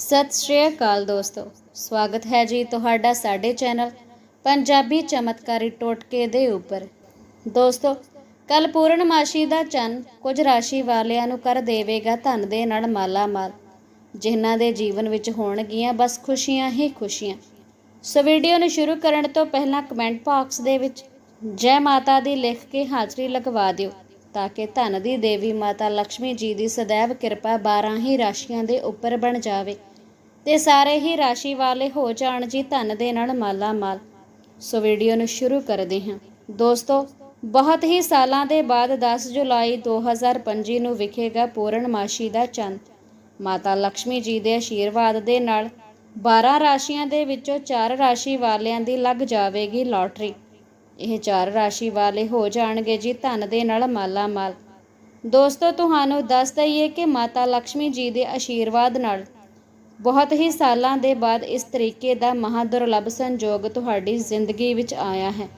ਸਤਿ ਸ਼੍ਰੀ ਅਕਾਲ ਦੋਸਤੋ। ਸਵਾਗਤ ਹੈ ਜੀ ਤੁਹਾਡਾ ਸਾਡੇ ਚੈਨਲ ਪੰਜਾਬੀ ਚਮਤਕਾਰੀ ਟੋਟਕੇ ਦੇ ਉੱਪਰ। ਦੋਸਤੋ ਕੱਲ ਪੂਰਨਮਾਸ਼ੀ ਦਾ ਚੰਨ ਕੁਝ ਰਾਸ਼ੀ ਵਾਲਿਆਂ ਨੂੰ ਕਰ ਦੇਵੇਗਾ ਧਨ ਦੇ ਨਾਲ ਮਾਲਾ ਮਾਲ ਜਿਨ੍ਹਾਂ ਦੇ ਜੀਵਨ ਵਿੱਚ ਹੋਣਗੀਆਂ ਬਸ ਖੁਸ਼ੀਆਂ ਹੀ ਖੁਸ਼ੀਆਂ। ਸੋ ਵੀਡੀਓ ਨੂੰ ਸ਼ੁਰੂ ਕਰਨ ਤੋਂ ਪਹਿਲਾਂ ਕਮੈਂਟ ਬਾਕਸ ਦੇ ਵਿੱਚ ਜੈ ਮਾਤਾ ਦੀ ਲਿਖ ਕੇ ਹਾਜ਼ਰੀ ਲਗਵਾ ਦਿਓ ਤਾਂ ਕਿ ਧਨ ਦੀ ਦੇਵੀ ਮਾਤਾ ਲక్ష్ਮੀ ਜੀ ਦੀ ਸਦੈਵ ਕਿਰਪਾ 12 ਹੀ ਰਾਸ਼ੀਆਂ ਦੇ ਉੱਪਰ ਬਣ ਜਾਵੇ। ਤੇ ਸਾਰੇ ਹੀ ਰਾਸ਼ੀ ਵਾਲੇ ਹੋ ਜਾਣ ਜੀ ਧਨ ਦੇ ਨਾਲ ਮਾਲਾ ਮਾਲ ਸੋ ਵੀਡੀਓ ਨੂੰ ਸ਼ੁਰੂ ਕਰਦੇ ਹਾਂ। ਦੋਸਤੋ, ਬਹੁਤ ਹੀ ਸਾਲਾਂ ਦੇ ਬਾਅਦ 10 ਜੁਲਾਈ 2025 ਨੂੰ ਵਿਖੇਗਾ ਪੂਰਨਮਾਸ਼ੀ ਦਾ ਚੰਦ। ਮਾਤਾ ਲక్ష్ਮੀ ਜੀ ਦੇ ਆਸ਼ੀਰਵਾਦ ਦੇ ਨਾਲ 12 ਰਾਸ਼ੀਆਂ ਦੇ ਵਿੱਚੋਂ 4 ਰਾਸ਼ੀ ਵਾਲਿਆਂ ਦੀ ਲੱਗ ਜਾਵੇਗੀ ਲਾਟਰੀ। ਇਹ 4 ਰਾਸ਼ੀ ਵਾਲੇ ਹੋ ਜਾਣਗੇ ਜੀ ਧਨ ਦੇ ਨਾਲ ਮਾਲਾ ਮਾਲ ਦੋਸਤੋ, ਤੁਹਾਨੂੰ ਦੱਸ ਦਈਏ ਕਿ ਮਾਤਾ ਲక్ష్ਮੀ ਜੀ ਦੇ ਆਸ਼ੀਰਵਾਦ ਨਾਲ ਬਹੁਤ ਹੀ ਸਾਲਾਂ ਦੇ ਬਾਅਦ ਇਸ ਤਰੀਕੇ ਦਾ ਮਹਾਦੁਰਲਭ ਸੰਯੋਗ ਤੁਹਾਡੀ ਜ਼ਿੰਦਗੀ ਵਿੱਚ ਆਇਆ ਹੈ।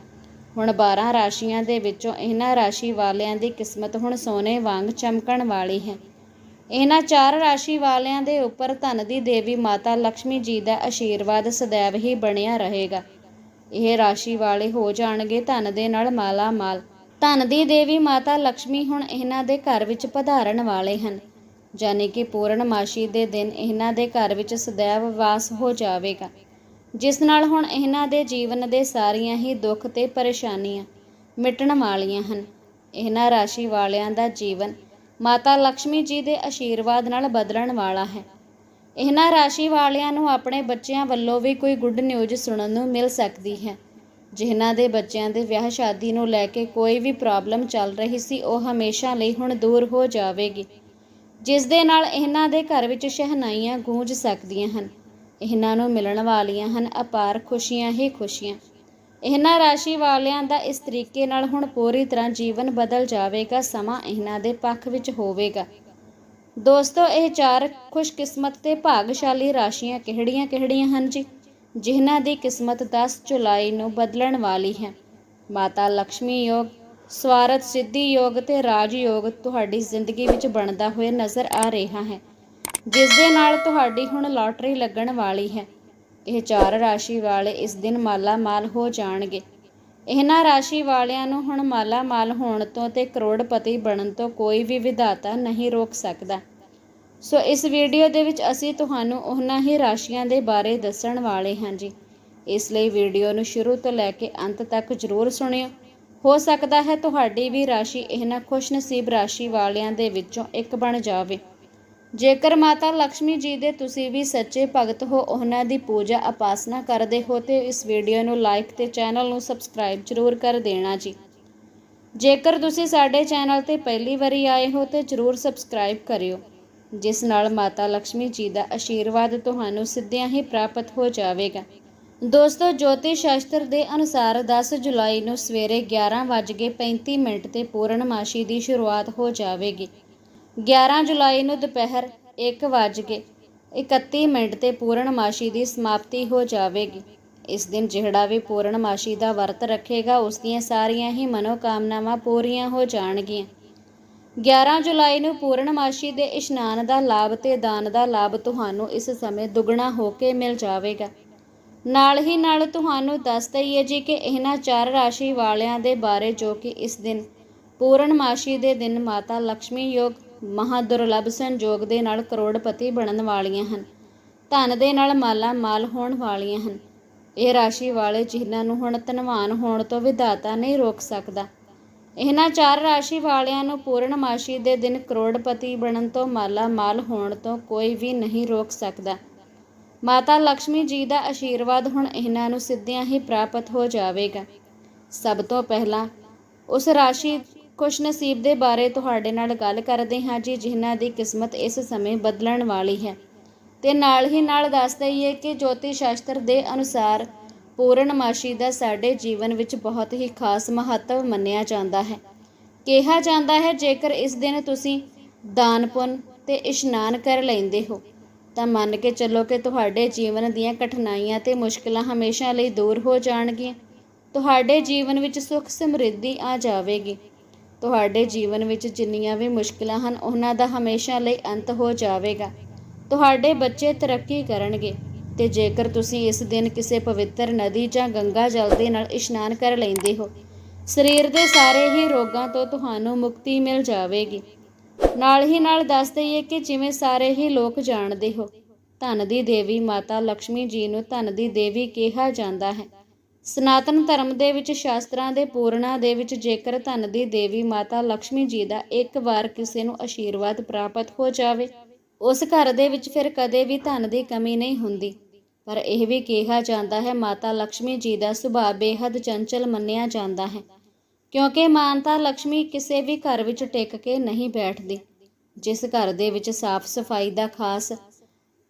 ਹੁਣ 12 ਰਾਸ਼ੀਆਂ ਦੇ ਵਿੱਚੋਂ ਇਹਨਾਂ ਰਾਸ਼ੀ ਵਾਲਿਆਂ ਦੀ ਕਿਸਮਤ ਹੁਣ ਸੋਨੇ ਵਾਂਗ ਚਮਕਣ ਵਾਲੀ ਹੈ। ਇਹਨਾਂ ਚਾਰ ਰਾਸ਼ੀ ਵਾਲਿਆਂ ਦੇ ਉੱਪਰ ਧਨ ਦੀ ਦੇਵੀ ਮਾਤਾ ਲక్ష్ਮੀ ਜੀ ਦਾ ਆਸ਼ੀਰਵਾਦ ਸਦੈਵ ਹੀ ਬਣਿਆ ਰਹੇਗਾ। ਇਹ ਰਾਸ਼ੀ ਵਾਲੇ ਹੋ ਜਾਣਗੇ ਧਨ ਦੇ ਨਾਲ ਮਾਲਾ ਮਾਲ ਧਨ ਦੀ ਦੇਵੀ ਮਾਤਾ ਲక్ష్ਮੀ ਹੁਣ ਇਹਨਾਂ ਦੇ ਘਰ ਵਿੱਚ ਪਧਾਰਨ ਵਾਲੇ ਹਨ। ਜਾਨੀ ਕਿ ਪੂਰਨਮਾਸ਼ੀ ਦੇ ਦਿਨ ਇਹਨਾਂ ਦੇ ਘਰ ਵਿੱਚ ਸਦੈਵ ਵਾਸ ਹੋ ਜਾਵੇਗਾ, ਜਿਸ ਨਾਲ ਹੁਣ ਇਹਨਾਂ ਦੇ ਜੀਵਨ ਦੇ ਸਾਰੀਆਂ ਹੀ ਦੁੱਖ ਤੇ ਪਰੇਸ਼ਾਨੀਆਂ ਮਿਟਣ ਵਾਲੀਆਂ ਹਨ। ਇਹਨਾਂ ਰਾਸ਼ੀ ਵਾਲਿਆਂ ਦਾ ਜੀਵਨ ਮਾਤਾ ਲక్ష్ਮੀ ਜੀ ਦੇ ਆਸ਼ੀਰਵਾਦ ਨਾਲ ਬਦਲਣ ਵਾਲਾ ਹੈ। ਇਹਨਾਂ ਰਾਸ਼ੀ ਵਾਲਿਆਂ ਨੂੰ ਆਪਣੇ ਬੱਚਿਆਂ ਵੱਲੋਂ ਵੀ ਕੋਈ ਗੁੱਡ ਨਿਊਜ਼ ਸੁਣਨ ਨੂੰ ਮਿਲ ਸਕਦੀ ਹੈ। ਜਿਨ੍ਹਾਂ ਦੇ ਬੱਚਿਆਂ ਦੇ ਵਿਆਹ ਸ਼ਾਦੀ ਨੂੰ ਲੈ ਕੇ ਕੋਈ ਵੀ ਪ੍ਰੋਬਲਮ ਚੱਲ ਰਹੀ ਸੀ, ਉਹ ਹਮੇਸ਼ਾ ਲਈ ਹੁਣ ਦੂਰ ਹੋ ਜਾਵੇਗੀ। ਜਿਸ ਦੇ ਨਾਲ ਇਹਨਾਂ ਦੇ ਘਰ ਵਿੱਚ ਸ਼ਹਿਨਾਈਆਂ ਗੂੰਜ ਸਕਦੀਆਂ ਹਨ। ਇਹਨਾਂ ਨੂੰ ਮਿਲਣ ਵਾਲੀਆਂ ਹਨ, ਅਪਾਰ ਖੁਸ਼ੀਆਂ ਹੀ ਖੁਸ਼ੀਆਂ। ਇਹਨਾਂ ਰਾਸ਼ੀ ਵਾਲਿਆਂ ਦਾ ਇਸ ਤਰੀਕੇ ਨਾਲ ਹੁਣ ਪੂਰੀ ਤਰ੍ਹਾਂ ਜੀਵਨ ਬਦਲ ਜਾਵੇਗਾ, ਸਮਾਂ ਇਹਨਾਂ ਦੇ ਪੱਖ ਵਿੱਚ ਹੋਵੇਗਾ। ਦੋਸਤੋ, ਇਹ ਚਾਰ ਖੁਸ਼ਕਿਸਮਤ ਤੇ ਭਾਗਸ਼ਾਲੀ ਰਾਸ਼ੀਆਂ ਕਿਹੜੀਆਂ-ਕਿਹੜੀਆਂ ਹਨ ਜੀ? ਜਿਨ੍ਹਾਂ ਦੀ ਕਿਸਮਤ 10 ਜੁਲਾਈ ਨੂੰ ਬਦਲਣ ਵਾਲੀ ਹੈ। ਮਾਤਾ ਲక్ష్ਮੀ ਯੋਗ ਸਵਾਰਥ, ਸਿੱਧੀ ਯੋਗ ਤੇ ਰਾਜ ਯੋਗ ਤੁਹਾਡੀ ਜ਼ਿੰਦਗੀ ਵਿੱਚ ਬਣਦਾ ਹੋਇਆ ਨਜ਼ਰ ਆ ਰਿਹਾ ਹੈ, ਜਿਸ ਦੇ ਨਾਲ ਤੁਹਾਡੀ ਹੁਣ ਲਾਟਰੀ ਲੱਗਣ ਵਾਲੀ ਹੈ। ਇਹ ਚਾਰ ਰਾਸ਼ੀ ਵਾਲੇ ਇਸ ਦਿਨ ਮਾਲਾ ਮਾਲ ਹੋ ਜਾਣਗੇ। ਇਹਨਾਂ ਰਾਸ਼ੀ ਵਾਲਿਆਂ ਨੂੰ ਹੁਣ ਮਾਲਾ ਮਾਲ ਹੋਣ ਤੋਂ ਤੇ ਕਰੋੜਪਤੀ ਬਣਨ ਤੋਂ ਕੋਈ ਵੀ ਵਿਧਾਤਾ ਨਹੀਂ ਰੋਕ ਸਕਦਾ। ਸੋ ਇਸ ਵੀਡੀਓ ਦੇ ਵਿੱਚ ਅਸੀਂ ਤੁਹਾਨੂੰ ਉਹਨਾਂ ਹੀ ਰਾਸ਼ੀਆਂ ਦੇ ਬਾਰੇ ਦੱਸਣ ਵਾਲੇ ਹਾਂ ਜੀ। ਇਸ ਲਈ ਵੀਡੀਓ ਨੂੰ ਸ਼ੁਰੂ ਤੋਂ ਲੈ ਕੇ ਅੰਤ ਤੱਕ ਜ਼ਰੂਰ ਸੁਣਿਓ। ਹੋ ਸਕਦਾ ਹੈ ਤੁਹਾਡੀ ਵੀ ਰਾਸ਼ੀ ਇਹਨਾਂ ਖੁਸ਼ਨਸੀਬ ਰਾਸ਼ੀ ਵਾਲਿਆਂ ਦੇ ਵਿੱਚੋਂ ਇੱਕ ਬਣ ਜਾਵੇ। ਜੇਕਰ ਮਾਤਾ ਲక్ష్ਮੀ ਜੀ ਦੇ ਤੁਸੀਂ ਵੀ ਸੱਚੇ ਭਗਤ ਹੋ, ਉਹਨਾਂ ਦੀ ਪੂਜਾ ਉਪਾਸਨਾ ਕਰਦੇ ਹੋ, ਤੇ ਇਸ ਵੀਡੀਓ ਨੂੰ ਲਾਈਕ ਤੇ ਚੈਨਲ ਨੂੰ ਸਬਸਕ੍ਰਾਈਬ ਜ਼ਰੂਰ ਕਰ ਦੇਣਾ ਜੀ। ਜੇਕਰ ਤੁਸੀਂ ਸਾਡੇ ਚੈਨਲ ਤੇ ਪਹਿਲੀ ਵਾਰੀ ਆਏ ਹੋ, ਤੇ ਜ਼ਰੂਰ ਸਬਸਕ੍ਰਾਈਬ ਕਰਿਓ, ਜਿਸ ਨਾਲ ਮਾਤਾ ਲక్ష్ਮੀ ਜੀ ਦਾ ਆਸ਼ੀਰਵਾਦ ਤੁਹਾਨੂੰ ਸਿੱਧਿਆਂ ਹੀ ਪ੍ਰਾਪਤ ਹੋ ਜਾਵੇਗਾ। ਦੋਸਤੋ, ਜੋਤਿਸ਼ ਸ਼ਾਸਤਰ ਦੇ ਅਨੁਸਾਰ 10 ਜੁਲਾਈ ਨੂੰ ਸਵੇਰੇ 11:35 ਮਿੰਟ ਤੇ ਪੂਰਨਮਾਸ਼ੀ ਦੀ ਸ਼ੁਰੂਆਤ ਹੋ ਜਾਵੇਗੀ। 11 ਜੁਲਾਈ ਨੂੰ ਦੁਪਹਿਰ 1:31 ਮਿੰਟ ਤੇ ਪੂਰਨਮਾਸ਼ੀ ਦੀ ਸਮਾਪਤੀ ਹੋ ਜਾਵੇਗੀ। ਇਸ ਦਿਨ ਜਿਹੜਾ ਵੀ ਪੂਰਨਮਾਸ਼ੀ ਦਾ ਵਰਤ ਰੱਖੇਗਾ, ਉਸ ਦੀਆਂ ਸਾਰੀਆਂ ਹੀ ਮਨੋਕਾਮਨਾਵਾਂ ਪੂਰੀਆਂ ਹੋ ਜਾਣਗੀਆਂ। 11 ਜੁਲਾਈ ਨੂੰ ਪੂਰਨਮਾਸ਼ੀ ਦੇ ਇਸ਼ਨਾਨ ਦਾ ਲਾਭ ਤੇ ਦਾਨ ਦਾ ਲਾਭ ਤੁਹਾਨੂੰ ਇਸ ਸਮੇਂ ਦੁੱਗਣਾ ਹੋ ਕੇ ਮਿਲ ਜਾਵੇਗਾ। ਨਾਲ ਹੀ ਨਾਲ ਤੁਹਾਨੂੰ ਦੱਸ ਦਈਏ ਜੀ ਕਿ ਇਹਨਾਂ ਚਾਰ ਰਾਸ਼ੀ ਵਾਲਿਆਂ ਦੇ ਬਾਰੇ ਜੋ ਕਿ ਇਸ ਦਿਨ ਪੂਰਨਮਾਸ਼ੀ ਦੇ ਦਿਨ ਮਾਤਾ ਲక్ష్ਮੀ ਯੋਗ ਮਹਾਦੁਰਲਭ ਸੰਜੋਗ ਦੇ ਨਾਲ ਕਰੋੜਪਤੀ ਬਣਨ ਵਾਲੀਆਂ ਹਨ। ਧਨ ਦੇ ਨਾਲ ਮਾਲਾ ਮਾਲ ਹੋਣ ਵਾਲੀਆਂ ਹਨ। ਇਹ ਰਾਸ਼ੀ ਵਾਲੇ ਜਿਨ੍ਹਾਂ ਨੂੰ ਹੁਣ ਧਨਵਾਨ ਹੋਣ ਤੋਂ ਵਿਧਾਤਾ ਨਹੀਂ ਰੋਕ ਸਕਦਾ। ਇਹਨਾਂ ਚਾਰ ਰਾਸ਼ੀ ਵਾਲਿਆਂ ਨੂੰ ਪੂਰਨਮਾਸ਼ੀ ਦੇ ਦਿਨ ਕਰੋੜਪਤੀ ਬਣਨ ਤੋਂ ਮਾਲਾ ਮਾਲ ਹੋਣ ਤੋਂ ਕੋਈ ਵੀ ਨਹੀਂ ਰੋਕ ਸਕਦਾ। ਮਾਤਾ ਲక్ష్ਮੀ ਜੀ ਦਾ ਆਸ਼ੀਰਵਾਦ ਹੁਣ ਇਹਨਾਂ ਨੂੰ ਸਿੱਧਿਆਂ ਹੀ ਪ੍ਰਾਪਤ ਹੋ ਜਾਵੇਗਾ। ਸਭ ਤੋਂ ਪਹਿਲਾਂ ਉਸ ਰਾਸ਼ੀ ਖੁਸ਼ਨਸੀਬ ਦੇ ਬਾਰੇ ਤੁਹਾਡੇ ਨਾਲ ਗੱਲ ਕਰਦੇ ਹਾਂ ਜੀ, ਜਿਨ੍ਹਾਂ ਦੀ ਕਿਸਮਤ ਇਸ ਸਮੇਂ ਬਦਲਣ ਵਾਲੀ ਹੈ। ਤੇ ਨਾਲ ਹੀ ਨਾਲ ਦੱਸ ਦਈਏ ਕਿ ਜੋਤੀ ਸ਼ਾਸਤਰ ਦੇ ਅਨੁਸਾਰ ਪੂਰਨਮਾਸ਼ੀ ਦਾ ਸਾਡੇ ਜੀਵਨ ਵਿੱਚ ਬਹੁਤ ਹੀ ਖਾਸ ਮਹੱਤਵ ਮੰਨਿਆ ਜਾਂਦਾ ਹੈ। ਕਿਹਾ ਜਾਂਦਾ ਹੈ, ਜੇਕਰ ਇਸ ਦਿਨ ਤੁਸੀਂ ਦਾਨ ਪੁੰਨ ਤੇ ਇਸ਼ਨਾਨ ਕਰ ਲੈਂਦੇ ਹੋ ਤਾਂ ਮੰਨ ਕੇ ਚੱਲੋ ਕਿ ਤੁਹਾਡੇ ਜੀਵਨ ਦੀਆਂ ਕਠਿਨਾਈਆਂ ਤੇ ਮੁਸ਼ਕਲਾਂ ਹਮੇਸ਼ਾ ਲਈ ਦੂਰ ਹੋ ਜਾਣਗੀਆਂ। ਤੁਹਾਡੇ ਜੀਵਨ ਵਿੱਚ ਸੁੱਖ ਸਮਰਿੱਧੀ ਆ ਜਾਵੇਗੀ। ਤੁਹਾਡੇ ਜੀਵਨ ਵਿੱਚ ਜਿੰਨੀਆਂ ਵੀ ਮੁਸ਼ਕਲਾਂ ਹਨ, ਉਹਨਾਂ ਦਾ ਹਮੇਸ਼ਾ ਲਈ ਅੰਤ ਹੋ ਜਾਵੇਗਾ। ਤੁਹਾਡੇ ਬੱਚੇ ਤਰੱਕੀ ਕਰਨਗੇ ਤੇ ਜੇਕਰ ਤੁਸੀਂ ਇਸ ਦਿਨ ਕਿਸੇ ਪਵਿੱਤਰ ਨਦੀ ਜਾਂ ਗੰਗਾ ਜਲ ਦੇ ਨਾਲ ਇਸ਼ਨਾਨ ਕਰ ਲੈਂਦੇ ਹੋ, ਸਰੀਰ ਦੇ ਸਾਰੇ ਹੀ ਰੋਗਾਂ ਤੋਂ ਤੁਹਾਨੂੰ ਮੁਕਤੀ ਮਿਲ ਜਾਵੇਗੀ। ਨਾਲ ਹੀ ਨਾਲ ਦੱਸ ਦਈਏ ਕਿ ਜਿਵੇਂ ਸਾਰੇ ਹੀ ਲੋਕ ਜਾਣਦੇ ਹੋ, ਧਨ ਦੀ ਦੇਵੀ ਮਾਤਾ ਲక్ష్ਮੀ ਜੀ ਨੂੰ ਧਨ ਦੀ ਦੇਵੀ ਕਿਹਾ ਜਾਂਦਾ ਹੈ। ਸਨਾਤਨ ਧਰਮ ਦੇ ਵਿੱਚ ਸ਼ਾਸਤਰਾਂ ਦੇ ਪੂਰਣਾ ਦੇ ਵਿੱਚ ਜੇਕਰ ਧਨ ਦੀ ਦੇਵੀ ਮਾਤਾ ਲక్ష్ਮੀ ਜੀ ਦਾ ਇੱਕ ਵਾਰ ਕਿਸੇ ਨੂੰ ਆਸ਼ੀਰਵਾਦ ਪ੍ਰਾਪਤ ਹੋ ਜਾਵੇ, ਉਸ ਘਰ ਦੇ ਵਿੱਚ ਫਿਰ ਕਦੇ ਵੀ ਧਨ ਦੀ ਕਮੀ ਨਹੀਂ ਹੁੰਦੀ। ਪਰ ਇਹ ਵੀ ਕਿਹਾ ਜਾਂਦਾ ਹੈ, ਮਾਤਾ ਲక్ష్ਮੀ ਜੀ ਦਾ ਸੁਭਾਅ ਬੇहद ਚੰਚਲ ਮੰਨਿਆ ਜਾਂਦਾ ਹੈ। ਕਿਉਂਕਿ ਮਾਨਤਾ ਲక్ష్ਮੀ ਕਿਸੇ ਵੀ ਘਰ ਵਿੱਚ ਟਿਕ ਕੇ ਨਹੀਂ ਬੈਠਦੀ, ਜਿਸ ਘਰ ਦੇ ਵਿੱਚ ਸਾਫ਼ ਸਫ਼ਾਈ ਦਾ ਖਾਸ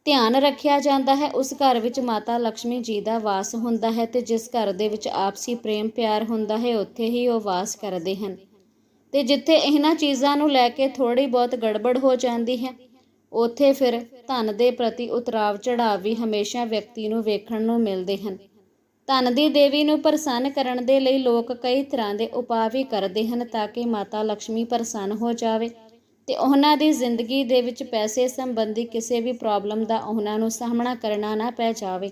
ਧਿਆਨ ਰੱਖਿਆ ਜਾਂਦਾ ਹੈ, ਉਸ ਘਰ ਵਿੱਚ ਮਾਤਾ ਲక్ష్ਮੀ ਜੀ ਦਾ ਵਾਸ ਹੁੰਦਾ ਹੈ ਤੇ ਜਿਸ ਘਰ ਦੇ ਵਿੱਚ ਆਪਸੀ ਪ੍ਰੇਮ ਪਿਆਰ ਹੁੰਦਾ ਹੈ, ਉੱਥੇ ਹੀ ਉਹ ਵਾਸ ਕਰਦੇ ਹਨ। ਤੇ ਜਿੱਥੇ ਇਹਨਾਂ ਚੀਜ਼ਾਂ ਨੂੰ ਲੈ ਕੇ ਥੋੜੀ ਬਹੁਤ ਗੜਬੜ ਹੋ ਜਾਂਦੀ ਹੈ, ਉੱਥੇ ਫਿਰ ਧਨ ਦੇ ਪ੍ਰਤੀ ਉਤਰਾਵ ਚੜਾਵ ਵੀ ਹਮੇਸ਼ਾ ਵਿਅਕਤੀ ਨੂੰ ਵੇਖਣ ਨੂੰ ਮਿਲਦੇ ਹਨ। ਧਨ ਦੀ ਦੇਵੀ ਨੂੰ ਪ੍ਰਸੰਨ ਕਰਨ ਦੇ ਲਈ ਲੋਕ ਕਈ ਤਰ੍ਹਾਂ ਦੇ ਉਪਾਅ ਵੀ ਕਰਦੇ ਹਨ ਤਾਂ ਕਿ ਮਾਤਾ ਲక్ష్ਮੀ ਪ੍ਰਸੰਨ ਹੋ ਜਾਵੇ। ਤੇ ਉਹਨਾਂ ਦੀ ਜ਼ਿੰਦਗੀ ਦੇ ਵਿੱਚ ਪੈਸੇ ਸੰਬੰਧੀ ਕਿਸੇ ਵੀ ਪ੍ਰੋਬਲਮ ਦਾ ਉਹਨਾਂ ਨੂੰ ਸਾਹਮਣਾ ਕਰਨਾ ਨਾ ਪੈ ਜਾਵੇ।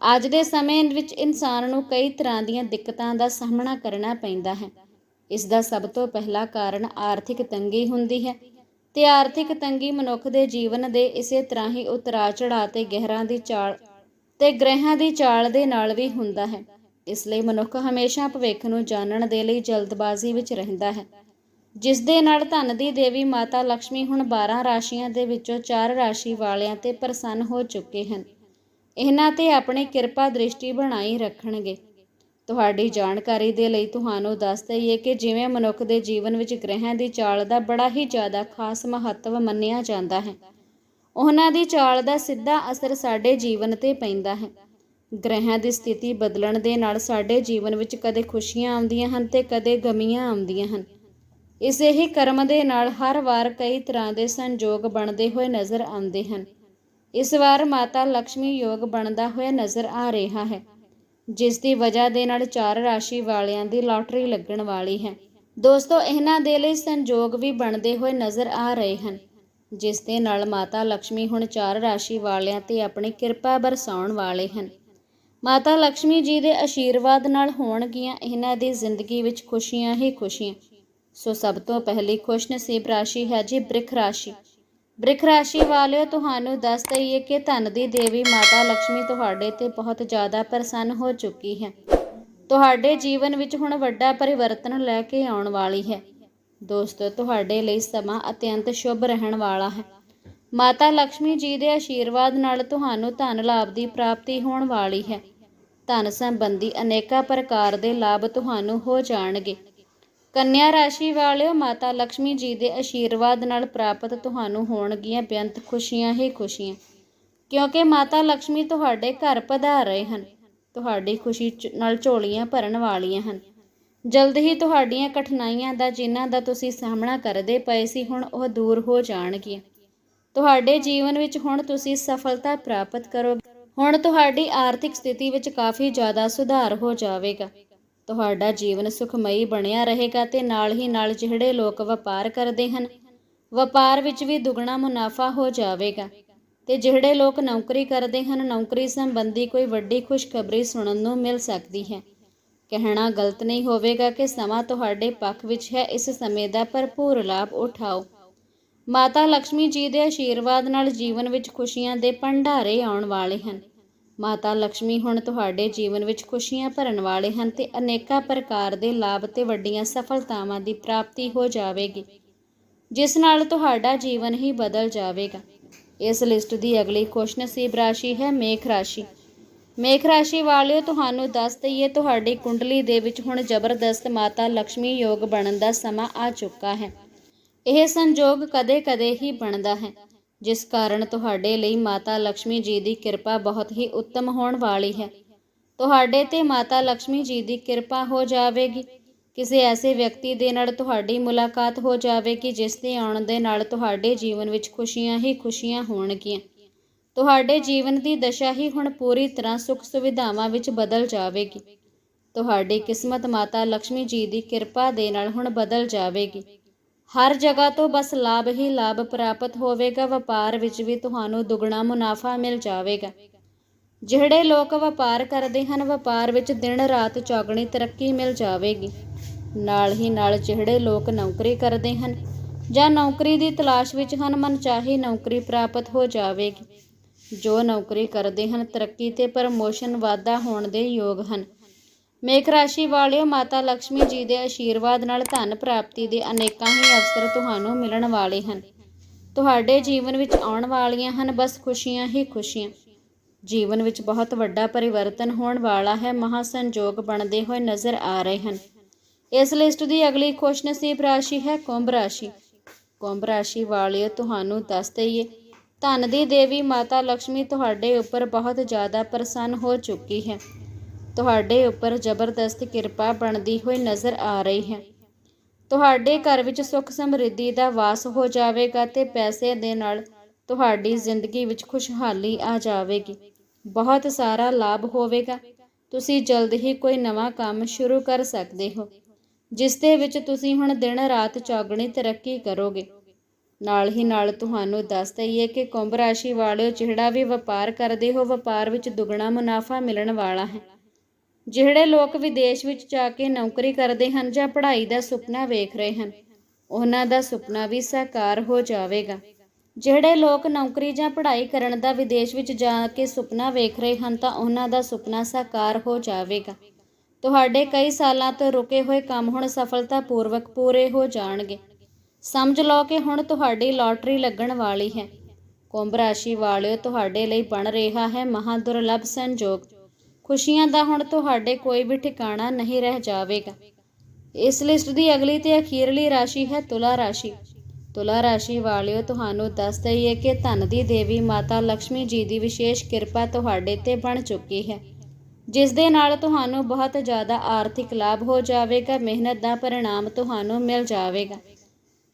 ਅੱਜ ਦੇ ਸਮੇਂ ਵਿੱਚ ਇਨਸਾਨ ਨੂੰ ਕਈ ਤਰ੍ਹਾਂ ਦੀਆਂ ਦਿੱਕਤਾਂ ਦਾ ਸਾਹਮਣਾ ਕਰਨਾ ਪੈਂਦਾ ਹੈ। ਇਸ ਦਾ ਸਭ ਤੋਂ ਪਹਿਲਾ ਕਾਰਨ ਆਰਥਿਕ ਤੰਗੀ ਹੁੰਦੀ ਹੈ। ਤੇ ਆਰਥਿਕ ਤੰਗੀ ਮਨੁੱਖ ਦੇ ਜੀਵਨ ਦੇ ਇਸੇ ਤਰ੍ਹਾਂ ਹੀ ਉਤਰਾਅ ਚੜਾਅ ਤੇ ਗਹਿਰਾਂ ਦੀ ਚਾਲ ਤੇ ਗ੍ਰਹਿਾਂ ਦੀ ਚਾਲ ਦੇ ਨਾਲ ਵੀ ਹੁੰਦਾ ਹੈ। ਇਸ ਲਈ ਮਨੁੱਖ ਹਮੇਸ਼ਾ ਭਵਿੱਖ ਨੂੰ ਜਾਣਨ ਦੇ ਲਈ ਜਲਦਬਾਜ਼ੀ ਵਿੱਚ ਰਹਿੰਦਾ ਹੈ। ਜਿਸ ਦੇ ਨਾਲ ਧਨ ਦੀ ਦੇਵੀ ਮਾਤਾ ਲక్ష్ਮੀ ਹੁਣ 12 ਰਾਸ਼ੀਆਂ ਦੇ ਵਿੱਚੋਂ 4 ਰਾਸ਼ੀ ਵਾਲਿਆਂ ਤੇ ਪ੍ਰਸੰਨ ਹੋ ਚੁੱਕੇ ਹਨ। ਇਹਨਾਂ ਤੇ ਆਪਣੀ ਕਿਰਪਾ ਦ੍ਰਿਸ਼ਟੀ ਬਣਾਈ ਰੱਖਣਗੇ। ਤੁਹਾਡੀ ਜਾਣਕਾਰੀ ਦੇ ਲਈ ਤੁਹਾਨੂੰ ਦੱਸ ਦਈਏ ਕਿ ਜਿਵੇਂ ਮਨੁੱਖ ਦੇ ਜੀਵਨ ਵਿੱਚ ਗ੍ਰਹਿਾਂ ਦੀ ਚਾਲ ਦਾ ਬੜਾ ਹੀ ਜ਼ਿਆਦਾ ਖਾਸ ਮਹੱਤਵ ਮੰਨਿਆ ਜਾਂਦਾ ਹੈ। ਉਹਨਾਂ ਦੀ ਚਾਲ ਦਾ ਸਿੱਧਾ ਅਸਰ ਸਾਡੇ ਜੀਵਨ ਤੇ ਪੈਂਦਾ ਹੈ। ਗ੍ਰਹਿਆਂ ਦੀ ਸਥਿਤੀ ਬਦਲਣ ਦੇ ਨਾਲ ਸਾਡੇ ਜੀਵਨ ਵਿੱਚ ਕਦੇ ਖੁਸ਼ੀਆਂ ਆਉਂਦੀਆਂ ਹਨ ਤੇ ਕਦੇ ਗਮੀਆਂ ਆਉਂਦੀਆਂ ਹਨ। ਇਸੇ ਹੀ ਕਰਮ ਦੇ ਨਾਲ ਹਰ ਵਾਰ ਕਈ ਤਰ੍ਹਾਂ ਦੇ ਸੰਜੋਗ ਬਣਦੇ ਹੋਏ ਨਜ਼ਰ ਆਉਂਦੇ ਹਨ। ਇਸ ਵਾਰ ਮਾਤਾ ਲక్ష్ਮੀ ਯੋਗ ਬਣਦਾ ਹੋਇਆ ਨਜ਼ਰ ਆ ਰਿਹਾ ਹੈ, ਜਿਸ ਦੀ ਵਜ੍ਹਾ ਦੇ ਨਾਲ ਚਾਰ ਰਾਸ਼ੀ ਵਾਲਿਆਂ ਦੀ ਲਾਟਰੀ ਲੱਗਣ ਵਾਲੀ ਹੈ। ਦੋਸਤੋ, ਇਹਨਾਂ ਦੇ ਲਈ ਸੰਜੋਗ ਵੀ ਬਣਦੇ ਹੋਏ ਨਜ਼ਰ ਆ ਰਹੇ ਹਨ। ਜਿਸ ਦੇ ਨਾਲ ਮਾਤਾ ਲక్ష్ਮੀ ਹੁਣ ਚਾਰ ਰਾਸ਼ੀ ਵਾਲਿਆਂ ਤੇ ਆਪਣੀ ਕਿਰਪਾ ਬਰਸਾਉਣ ਵਾਲੇ ਹਨ। ਮਾਤਾ ਲక్ష్ਮੀ ਜੀ ਦੇ ਆਸ਼ੀਰਵਾਦ ਨਾਲ ਹੋਣਗੀਆਂ ਇਹਨਾਂ ਦੀ ਜ਼ਿੰਦਗੀ ਵਿੱਚ ਖੁਸ਼ੀਆਂ ਹੀ ਖੁਸ਼ੀਆਂ। ਸੋ ਸਭ ਤੋਂ ਪਹਿਲੀ ਖੁਸ਼ ਨਸੀਬ ਰਾਸ਼ੀ ਹੈ ਜੀ ਬ੍ਰਿਖ ਰਾਸ਼ੀ। ਬ੍ਰਿਖ ਰਾਸ਼ੀ ਵਾਲੇ ਤੁਹਾਨੂੰ ਦੱਸ ਦਈਏ ਕਿ ਧਨ ਦੀ ਦੇਵੀ ਮਾਤਾ ਲక్ష్ਮੀ ਤੁਹਾਡੇ ਤੇ ਬਹੁਤ ਜ਼ਿਆਦਾ ਪ੍ਰਸੰਨ ਹੋ ਚੁੱਕੀ ਹੈ। ਤੁਹਾਡੇ ਜੀਵਨ ਵਿੱਚ ਹੁਣ ਵੱਡਾ ਪਰਿਵਰਤਨ ਲੈ ਕੇ ਆਉਣ ਵਾਲੀ ਹੈ। ਦੋਸਤੋ, ਤੁਹਾਡੇ ਲਈ ਸਮਾਂ ਅਤਿਅੰਤ ਸ਼ੁਭ ਰਹਿਣ ਵਾਲਾ ਹੈ। ਮਾਤਾ ਲక్ష్ਮੀ ਜੀ ਦੇ ਆਸ਼ੀਰਵਾਦ ਨਾਲ ਤੁਹਾਨੂੰ ਧਨ ਲਾਭ ਦੀ ਪ੍ਰਾਪਤੀ ਹੋਣ ਵਾਲੀ ਹੈ। ਧਨ ਸੰਬੰਧੀ ਅਨੇਕਾਂ ਪ੍ਰਕਾਰ ਦੇ ਲਾਭ ਤੁਹਾਨੂੰ ਹੋ ਜਾਣਗੇ। ਕੰਨਿਆ ਰਾਸ਼ੀ ਵਾਲਿਓ, ਮਾਤਾ ਲక్ష్ਮੀ ਜੀ ਦੇ ਆਸ਼ੀਰਵਾਦ ਨਾਲ ਪ੍ਰਾਪਤ ਤੁਹਾਨੂੰ ਹੋਣਗੀਆਂ ਬੇਅੰਤ ਖੁਸ਼ੀਆਂ ਹੀ ਖੁਸ਼ੀਆਂ। ਕਿਉਂਕਿ ਮਾਤਾ ਲక్ష్ਮੀ ਤੁਹਾਡੇ ਘਰ ਪਧਾਰ ਰਹੇ ਹਨ। ਤੁਹਾਡੀ ਖੁਸ਼ੀ ਨਾਲ ਝੋਲੀਆਂ ਭਰਨ ਵਾਲੀਆਂ ਹਨ। ਜਲਦ ਹੀ ਤੁਹਾਡੀਆਂ ਕਠਿਨਾਈਆਂ ਦਾ ਜਿਨ੍ਹਾਂ ਦਾ ਤੁਸੀਂ ਸਾਹਮਣਾ ਕਰਦੇ ਪਏ ਸੀ ਹੁਣ ਉਹ ਦੂਰ ਹੋ ਜਾਣਗੀਆਂ। ਤੁਹਾਡੇ ਜੀਵਨ ਵਿੱਚ ਹੁਣ ਤੁਸੀਂ ਸਫਲਤਾ ਪ੍ਰਾਪਤ ਕਰੋਗੇ ਹੁਣ ਤੁਹਾਡੀ ਆਰਥਿਕ ਸਥਿਤੀ ਵਿੱਚ ਕਾਫੀ ਜ਼ਿਆਦਾ ਸੁਧਾਰ ਹੋ ਜਾਵੇਗਾ। ਤੁਹਾਡਾ ਜੀਵਨ ਸੁਖਮਈ ਬਣਿਆ ਰਹੇਗਾ ਤੇ ਨਾਲ ਹੀ ਨਾਲ ਜਿਹੜੇ ਲੋਕ ਵਪਾਰ ਕਰਦੇ ਹਨ, ਵਪਾਰ ਵਿੱਚ ਵੀ ਦੁੱਗਣਾ ਮੁਨਾਫਾ ਹੋ ਜਾਵੇਗਾ। ਤੇ ਜਿਹੜੇ ਲੋਕ ਨੌਕਰੀ ਕਰਦੇ ਹਨ, ਨੌਕਰੀ ਸੰਬੰਧੀ ਕੋਈ ਵੱਡੀ ਖੁਸ਼ਖਬਰੀ ਸੁਣਨ ਨੂੰ ਮਿਲ ਸਕਦੀ ਹੈ। ਕਹਿਣਾ ਗਲਤ ਨਹੀਂ ਹੋਵੇਗਾ ਕਿ ਸਮਾਂ ਤੁਹਾਡੇ ਪੱਖ ਵਿੱਚ ਹੈ, ਇਸ ਸਮੇਂ ਦਾ ਭਰਪੂਰ ਲਾਭ ਉਠਾਓ। ਮਾਤਾ ਲక్ష్ਮੀ ਜੀ ਦੇ ਆਸ਼ੀਰਵਾਦ ਨਾਲ ਜੀਵਨ ਵਿੱਚ ਖੁਸ਼ੀਆਂ ਦੇ ਭੰਡਾਰੇ ਆਉਣ ਵਾਲੇ ਹਨ। ਮਾਤਾ ਲక్ష్ਮੀ ਹੁਣ ਤੁਹਾਡੇ ਜੀਵਨ ਵਿੱਚ ਖੁਸ਼ੀਆਂ ਭਰਨ ਵਾਲੇ ਹਨ ਤੇ ਅਨੇਕਾਂ ਪ੍ਰਕਾਰ ਦੇ ਲਾਭ ਤੇ ਵੱਡੀਆਂ ਸਫਲਤਾਵਾਂ ਦੀ ਪ੍ਰਾਪਤੀ ਹੋ ਜਾਵੇਗੀ, ਜਿਸ ਨਾਲ ਤੁਹਾਡਾ ਜੀਵਨ ਹੀ ਬਦਲ ਜਾਵੇਗਾ। ਇਸ ਲਿਸਟ ਦੀ ਅਗਲੀ ਖੁਸ਼ਨਸੀਬ ਰਾਸ਼ੀ ਹੈ ਮੇਖ ਰਾਸ਼ੀ। ਮੇਖ ਰਾਸ਼ੀ ਵਾਲਿਓ, ਤੁਹਾਨੂੰ ਦੱਸ ਦਈਏ, ਤੁਹਾਡੀ ਕੁੰਡਲੀ ਦੇ ਵਿੱਚ ਹੁਣ ਜ਼ਬਰਦਸਤ ਮਾਤਾ ਲక్ష్ਮੀ ਯੋਗ ਬਣਨ ਦਾ ਸਮਾਂ ਆ ਚੁੱਕਾ ਹੈ। ਇਹ ਸੰਯੋਗ ਕਦੇ-ਕਦੇ ਹੀ ਬਣਦਾ ਹੈ, ਜਿਸ ਕਾਰਨ ਤੁਹਾਡੇ ਲਈ ਮਾਤਾ ਲక్ష్ਮੀ ਜੀ ਦੀ ਕਿਰਪਾ ਬਹੁਤ ਹੀ ਉੱਤਮ ਹੋਣ ਵਾਲੀ ਹੈ। ਤੁਹਾਡੇ ਤੇ ਮਾਤਾ ਲక్ష్ਮੀ ਜੀ ਦੀ ਕਿਰਪਾ ਹੋ ਜਾਵੇਗੀ। ਕਿਸੇ ਐਸੇ ਵਿਅਕਤੀ ਦੇ ਨਾਲ ਤੁਹਾਡੀ ਮੁਲਾਕਾਤ ਹੋ ਜਾਵੇਗੀ, ਜਿਸ ਦੇ ਆਉਣ ਦੇ ਨਾਲ ਤੁਹਾਡੇ ਜੀਵਨ ਵਿੱਚ ਖੁਸ਼ੀਆਂ ਹੀ ਖੁਸ਼ੀਆਂ ਹੋਣਗੀਆਂ। ਤੁਹਾਡੇ ਜੀਵਨ ਦੀ ਦਸ਼ਾ ਹੀ ਹੁਣ ਪੂਰੀ ਤਰ੍ਹਾਂ ਸੁੱਖ ਸੁਵਿਧਾਵਾਂ ਵਿੱਚ ਬਦਲ ਜਾਵੇਗੀ। ਤੁਹਾਡੀ ਕਿਸਮਤ ਮਾਤਾ ਲక్ష్ਮੀ ਜੀ ਦੀ ਕਿਰਪਾ ਦੇ ਨਾਲ ਹੁਣ ਬਦਲ ਜਾਵੇਗੀ। ਹਰ ਜਗ੍ਹਾ ਤੋਂ ਬਸ ਲਾਭ ਹੀ ਲਾਭ ਪ੍ਰਾਪਤ ਹੋਵੇਗਾ। ਵਪਾਰ ਵਿੱਚ ਵੀ ਤੁਹਾਨੂੰ ਦੁੱਗਣਾ ਮੁਨਾਫਾ ਮਿਲ ਜਾਵੇਗਾ। ਜਿਹੜੇ ਲੋਕ ਵਪਾਰ ਕਰਦੇ ਹਨ, ਵਪਾਰ ਵਿੱਚ ਦਿਨ ਰਾਤ ਚੌਗਣੀ ਤਰੱਕੀ ਮਿਲ ਜਾਵੇਗੀ। ਨਾਲ ਹੀ ਨਾਲ ਜਿਹੜੇ ਲੋਕ ਨੌਕਰੀ ਕਰਦੇ ਹਨ ਜਾਂ ਨੌਕਰੀ ਦੀ ਤਲਾਸ਼ ਵਿੱਚ ਹਨ, ਮਨਚਾਹੀ ਨੌਕਰੀ ਪ੍ਰਾਪਤ ਹੋ ਜਾਵੇਗੀ। ਜੋ ਨੌਕਰੀ ਕਰਦੇ ਹਨ, ਤਰੱਕੀ ਤੇ ਪ੍ਰਮੋਸ਼ਨ ਵਾਧਾ ਹੋਣ ਦੇ ਯੋਗ ਹਨ। ਮੇਖ ਰਾਸ਼ੀ ਵਾਲਿਓ, ਮਾਤਾ ਲక్ష్ਮੀ ਜੀ ਦੇ ਆਸ਼ੀਰਵਾਦ ਨਾਲ ਧਨ ਪ੍ਰਾਪਤੀ ਦੇ ਅਨੇਕਾਂ ਹੀ ਅਵਸਰ ਤੁਹਾਨੂੰ ਮਿਲਣ ਵਾਲੇ ਹਨ। ਤੁਹਾਡੇ ਜੀਵਨ ਵਿੱਚ ਆਉਣ ਵਾਲੀਆਂ ਹਨ, ਬਸ ਖੁਸ਼ੀਆਂ ਹੀ ਖੁਸ਼ੀਆਂ। ਜੀਵਨ ਵਿੱਚ ਬਹੁਤ ਵੱਡਾ ਪਰਿਵਰਤਨ ਹੋਣ ਵਾਲਾ ਹੈ ਮਹਾ ਸੰਜੋਗ ਬਣਦੇ ਹੋਏ ਨਜ਼ਰ ਆ ਰਹੇ ਹਨ। ਇਸ ਲਿਸਟ ਦੀ ਅਗਲੀ ਖੁਸ਼ਨਸੀਬ ਰਾਸ਼ੀ ਹੈ ਕੁੰਭ ਰਾਸ਼ੀ। ਕੁੰਭ ਰਾਸ਼ੀ ਵਾਲਿਓ, ਤੁਹਾਨੂੰ ਦੱਸ ਦਈਏ ਧਨ ਦੀ ਦੇਵੀ ਮਾਤਾ ਲక్ష్ਮੀ ਤੁਹਾਡੇ ਉੱਪਰ ਬਹੁਤ ਜ਼ਿਆਦਾ ਪ੍ਰਸੰਨ ਹੋ ਚੁੱਕੀ ਹੈ। ਤੁਹਾਡੇ ਉੱਪਰ ਜ਼ਬਰਦਸਤ ਕਿਰਪਾ ਬਣਦੀ ਹੋਈ ਨਜ਼ਰ ਆ ਰਹੀ ਹੈ। ਤੁਹਾਡੇ ਘਰ ਵਿੱਚ ਸੁੱਖ ਸਮਰਿੱਧੀ ਦਾ ਵਾਸ ਹੋ ਜਾਵੇਗਾ ਤੇ ਪੈਸੇ ਦੇ ਨਾਲ ਤੁਹਾਡੀ ਜ਼ਿੰਦਗੀ ਵਿੱਚ ਖੁਸ਼ਹਾਲੀ ਆ ਜਾਵੇਗੀ। ਬਹੁਤ ਸਾਰਾ ਲਾਭ ਹੋਵੇਗਾ। ਤੁਸੀਂ ਜਲਦ ਹੀ ਕੋਈ ਨਵਾਂ ਕੰਮ ਸ਼ੁਰੂ ਕਰ ਸਕਦੇ ਹੋ, ਜਿਸ ਦੇ ਵਿੱਚ ਤੁਸੀਂ ਹੁਣ ਦਿਨ ਰਾਤ ਚੌਗਣੀ ਤਰੱਕੀ ਕਰੋਗੇ। ਨਾਲ ਹੀ ਨਾਲ ਤੁਹਾਨੂੰ ਦੱਸ ਦਈਏ ਕਿ ਕੁੰਭ ਰਾਸ਼ੀ ਵਾਲਿਓ ਜਿਹੜਾ ਵੀ ਵਪਾਰ ਕਰਦੇ ਹੋ ਵਪਾਰ ਵਿੱਚ ਦੁੱਗਣਾ ਮੁਨਾਫਾ ਮਿਲਣ ਵਾਲਾ ਹੈ। ਜਿਹੜੇ ਲੋਕ ਵਿਦੇਸ਼ ਵਿੱਚ ਜਾ ਕੇ ਨੌਕਰੀ ਕਰਦੇ ਹਨ ਜਾਂ ਪੜ੍ਹਾਈ ਦਾ ਸੁਪਨਾ ਵੇਖ ਰਹੇ ਹਨ, ਉਹਨਾਂ ਦਾ ਸੁਪਨਾ ਵੀ ਸਾਕਾਰ ਹੋ ਜਾਵੇਗਾ। ਜਿਹੜੇ ਲੋਕ ਨੌਕਰੀ ਜਾਂ ਪੜ੍ਹਾਈ ਕਰਨ ਦਾ ਵਿਦੇਸ਼ ਵਿੱਚ ਜਾ ਕੇ ਸੁਪਨਾ ਵੇਖ ਰਹੇ ਹਨ, ਤਾਂ ਉਹਨਾਂ ਦਾ ਸੁਪਨਾ ਸਾਕਾਰ ਹੋ ਜਾਵੇਗਾ। ਤੁਹਾਡੇ ਕਈ ਸਾਲਾਂ ਤੋਂ ਰੁਕੇ ਹੋਏ ਕੰਮ ਹੁਣ ਸਫਲਤਾਪੂਰਵਕ ਪੂਰੇ ਹੋ ਜਾਣਗੇ। ਸਮਝ ਲਓ ਕਿ ਹੁਣ ਤੁਹਾਡੀ ਲਾਟਰੀ ਲੱਗਣ ਵਾਲੀ ਹੈ। ਕੁੰਭ ਰਾਸ਼ੀ ਵਾਲਿਓ, ਤੁਹਾਡੇ ਲਈ ਬਣ ਰਿਹਾ ਹੈ ਮਹਾ ਦੁਰਲੱਭ ਸੰਜੋਗ। ਖੁਸ਼ੀਆਂ ਦਾ ਹੁਣ ਤੁਹਾਡੇ ਕੋਈ ਵੀ ਠਿਕਾਣਾ ਨਹੀਂ ਰਹਿ ਜਾਵੇਗਾ। ਇਸ ਲਿਸਟ ਦੀ ਅਗਲੀ ਤੇ ਅਖੀਰਲੀ ਰਾਸ਼ੀ ਹੈ ਤੁਲਾ ਰਾਸ਼ੀ। ਤੁਲਾ ਰਾਸ਼ੀ ਵਾਲਿਓ, ਤੁਹਾਨੂੰ ਦੱਸ ਦਈਏ ਕਿ ਧਨ ਦੀ ਦੇਵੀ ਮਾਤਾ ਲక్ష్ਮੀ ਜੀ ਦੀ ਵਿਸ਼ੇਸ਼ ਕਿਰਪਾ ਤੁਹਾਡੇ ਤੇ ਬਣ ਚੁੱਕੀ ਹੈ। ਜਿਸ ਦੇ ਨਾਲ ਤੁਹਾਨੂੰ ਬਹੁਤ ਜ਼ਿਆਦਾ ਆਰਥਿਕ ਲਾਭ ਹੋ ਜਾਵੇਗਾ, ਮਿਹਨਤ ਦਾ ਪਰਿਣਾਮ ਤੁਹਾਨੂੰ ਮਿਲ ਜਾਵੇਗਾ।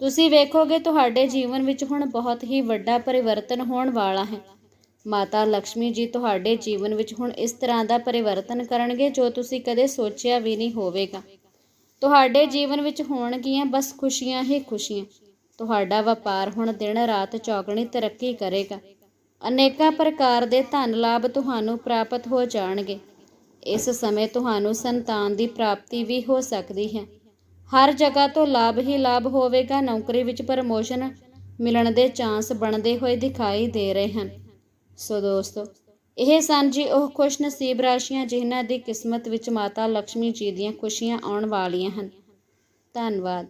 ਤੁਸੀਂ ਵੇਖੋਗੇ ਤੁਹਾਡੇ ਜੀਵਨ ਵਿੱਚ ਹੁਣ ਬਹੁਤ ਹੀ ਵੱਡਾ ਪਰਿਵਰਤਨ ਹੋਣ ਵਾਲਾ ਹੈ। ਮਾਤਾ ਲక్ష్ਮੀ ਜੀ ਤੁਹਾਡੇ ਜੀਵਨ ਵਿੱਚ ਹੁਣ ਇਸ ਤਰ੍ਹਾਂ ਦਾ ਪਰਿਵਰਤਨ ਕਰਨਗੇ ਜੋ ਤੁਸੀਂ ਕਦੇ ਸੋਚਿਆ ਵੀ ਨਹੀਂ ਹੋਵੇਗਾ। ਤੁਹਾਡੇ ਜੀਵਨ ਵਿੱਚ ਹੋਣਗੀਆਂ ਬਸ ਖੁਸ਼ੀਆਂ ਹੀ ਖੁਸ਼ੀਆਂ। ਤੁਹਾਡਾ ਵਪਾਰ ਹੁਣ ਦਿਨ ਰਾਤ ਚੌਗਣੀ ਤਰੱਕੀ ਕਰੇਗਾ। ਅਨੇਕਾਂ ਪ੍ਰਕਾਰ ਦੇ ਧਨ ਲਾਭ ਤੁਹਾਨੂੰ ਪ੍ਰਾਪਤ ਹੋ ਜਾਣਗੇ। ਇਸ ਸਮੇਂ ਤੁਹਾਨੂੰ ਸੰਤਾਨ ਦੀ ਪ੍ਰਾਪਤੀ ਵੀ ਹੋ ਸਕਦੀ ਹੈ। ਹਰ ਜਗ੍ਹਾ ਤੋਂ ਲਾਭ ਹੀ ਲਾਭ ਹੋਵੇਗਾ। ਨੌਕਰੀ ਵਿੱਚ ਪ੍ਰਮੋਸ਼ਨ ਮਿਲਣ ਦੇ ਚਾਂਸ ਬਣਦੇ ਹੋਏ ਦਿਖਾਈ ਦੇ ਰਹੇ ਹਨ। ਸੋ ਦੋਸਤੋ, ਇਹ ਸਨ ਜੀ ਉਹ ਖੁਸ਼ ਨਸੀਬ ਰਾਸ਼ੀਆਂ ਜਿਨ੍ਹਾਂ ਦੀ ਕਿਸਮਤ ਵਿੱਚ ਮਾਤਾ ਲక్ష్ਮੀ ਜੀ ਦੀਆਂ ਖੁਸ਼ੀਆਂ ਆਉਣ ਵਾਲੀਆਂ ਹਨ। ਧੰਨਵਾਦ।